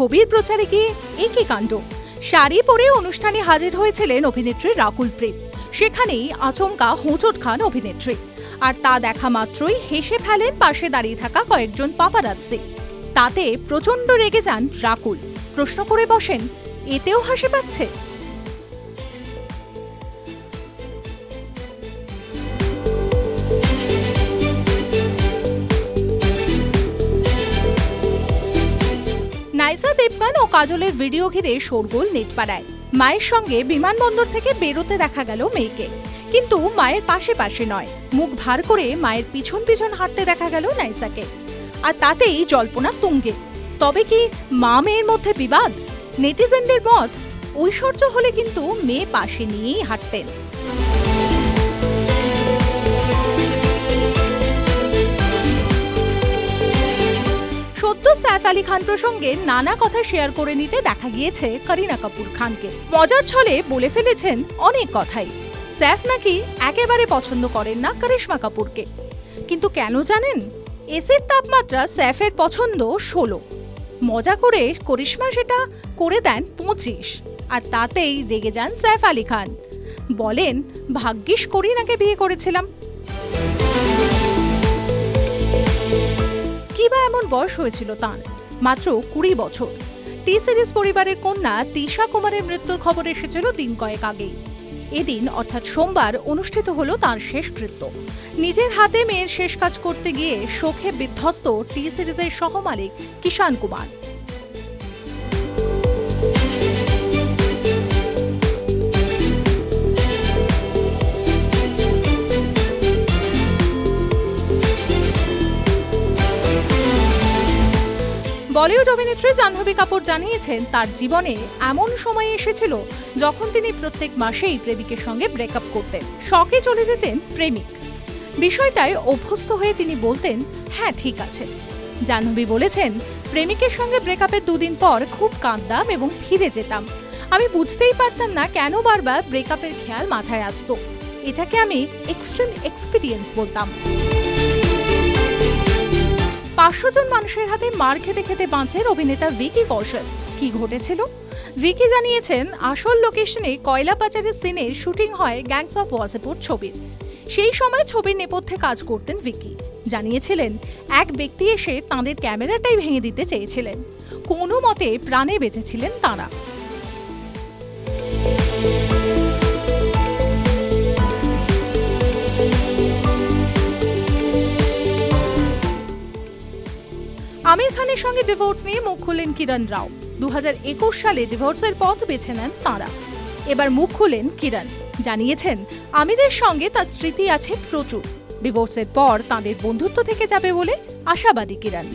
ছবির প্রচারে গিয়ে একই কাণ্ড। শাড়ি পরে অনুষ্ঠানে হাজির হয়েছিলেন অভিনেত্রী রাকুল প্রীত সেখানেই আচমকা হোঁচট খান অভিনেত্রী। আর তা দেখা মাত্রই হেসে ফেলেন পাশে দাঁড়িয়ে থাকা কয়েকজন পাপারাজ্জি তাতে প্রচণ্ড রেগে যান রাকুল। প্রশ্ন করে বসেন, এতেও হাসি পাচ্ছে? নাইসা দেবগান ও কাজলের ভিডিও ঘিরে শোরগোল নেটপাড়ায়। মায়ের সঙ্গে বিমানবন্দর থেকে বেরোতে দেখা গেল মেয়েকে। কিন্তু মায়ের পাশে পাশে নয়। মুখ ভার করে মায়ের পিছন পিছন হাঁটতে দেখা গেল নাইসাকে। আর তাতেই জল্পনা তুঙ্গে। তবে কি মা মেয়ের মধ্যে বিবাদ? নেটিজেনদের মত ঐশ্বর্য হলে কিন্তু মেয়ে পাশে নিয়েই হাঁটতেন। আলী খান প্রসঙ্গে নানা কথা শেয়ার করে নিতে দেখা গিয়েছে করিনা কাপুর খানকে। মজার ছলে বলে ফেলেছেন অনেক কথাই। স্যাফ নাকি একেবারে পছন্দ করেন না করিশ্মা কাপুরকে। কিন্তু কেন জানেন? এসির তাপমাত্রা স্যাফের পছন্দ ষোলো। মজা করে করিশ্মা সেটা করে দেন পঁচিশ। আর তাতেই রেগে যান স্যাফ আলী খান। বলেন, ভাগ্যিস করিনাকে বিয়ে করেছিলাম। কি বা এমন বয়স হয়েছিল তার? মাত্র কুড়ি বছর। টি সিরিজ পরিবারের কন্যা তিশা কুমারের মৃত্যুর খবর এসেছিল দিন কয়েক আগেই। এদিন, অর্থাৎ সোমবার, অনুষ্ঠিত হলো তার শেষকৃত্য নিজের হাতে মেয়ের শেষ কাজ করতে গিয়ে শোকে বিধ্বস্ত টি সিরিজের সহমালিক কিষাণ কুমার। বলিউড অভিনেত্রী জাহ্নবী কাপুর জানিয়েছেন, তার জীবনে এমন সময় এসেছিল যখন তিনি প্রত্যেক মাসেই প্রেমিকের সঙ্গে ব্রেকআপ করতেন। শখে চলে যেতেন প্রেমিক। বিষয়টায় অভ্যস্ত হয়ে তিনি বলতেন হ্যাঁ ঠিক আছে। জাহ্নবী বলেছেন, প্রেমিকের সঙ্গে ব্রেকআপের দুদিন পর খুব কাঁদতাম এবং ফিরে যেতাম। আমি বুঝতেই পারতাম না কেন বারবার ব্রেকআপের খেয়াল মাথায় আসতো। এটাকে আমি এক্সট্রিম এক্সপিরিয়েন্স বলতাম। পাঁচশো জন মানুষের হাতে মার খেতে খেতে বাঁচের অভিনেতা ভিকি কৌশল। কি ঘটেছিল? ভিকি জানিয়েছেন, আসল লোকেশনে কয়লা পাচারের সিনের শুটিং হয় গ্যাংস অফ ওয়াসেপুর ছবির। সেই সময় ছবির নেপথ্যে কাজ করতেন ভিকি। জানিয়েছিলেন, এক ব্যক্তি এসে তাঁদের ক্যামেরাটাই ভেঙে দিতে চেয়েছিলেন। কোনো মতে প্রাণে বেঁচেছিলেন তাঁরা। আমির খানের সঙ্গে ডিভোর্স নিয়ে মুখ খুললেন কিরণ রাও। দু হাজার একুশ সালে ডিভোর্সের পথ বেছে নেন তাঁরা। এবার মুখ খুলেন কিরণ। জানিয়েছেন, আমিরের সঙ্গে তার স্মৃতি আছে প্রচুর। ডিভোর্সের পর তাঁদের বন্ধুত্ব থেকে যাবে বলে আশাবাদী কিরণ।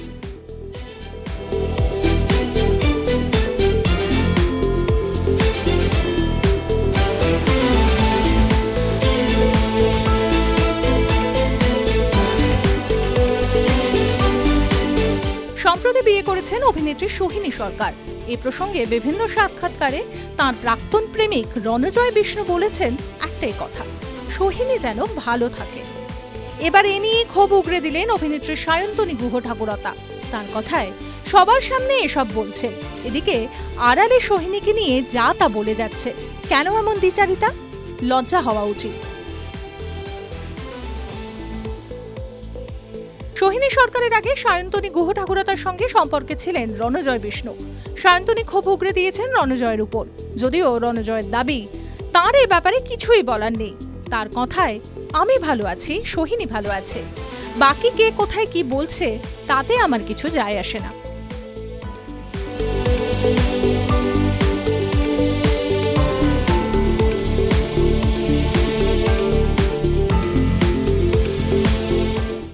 বিয়ে করেছেন অভিনেত্রী সোহিনী সরকার। এ প্রসঙ্গে বিভিন্ন সাক্ষাৎকারে তার প্রাক্তন প্রেমিক রণজয় বিষ্ণু বলেছেন, একটাই কথা, সোহিনী যেন ভালো থাকে। এবার এ নিয়ে ক্ষোভ উগরে দিলেন অভিনেত্রী সায়ন্তনী গুহ ঠাকুরতা তার কথায়, সবার সামনে এসব বলছে। এদিকে আড়ালে সোহিনীকে নিয়ে যা তা বলে যাচ্ছে। কেন এমন দ্বিচারিতা? লজ্জা হওয়া উচিত। সোহিনী সরকারের আগে সায়ন্তনী গুহ ঠাকুরতার সঙ্গে সম্পর্কে ছিলেন রণজয় বিষ্ণু। সায়ন্তনী ক্ষোভ উগরে দিয়েছেন রণজয়ের উপর। যদিও রণজয়ের দাবি, তার এ ব্যাপারে কিছুই বলার নেই। তার কথায়, আমি ভালো আছি, সোহিনী ভালো আছে। বাকি কে কোথায় কি বলছে, তাতে আমার কিছু যায় আসে না।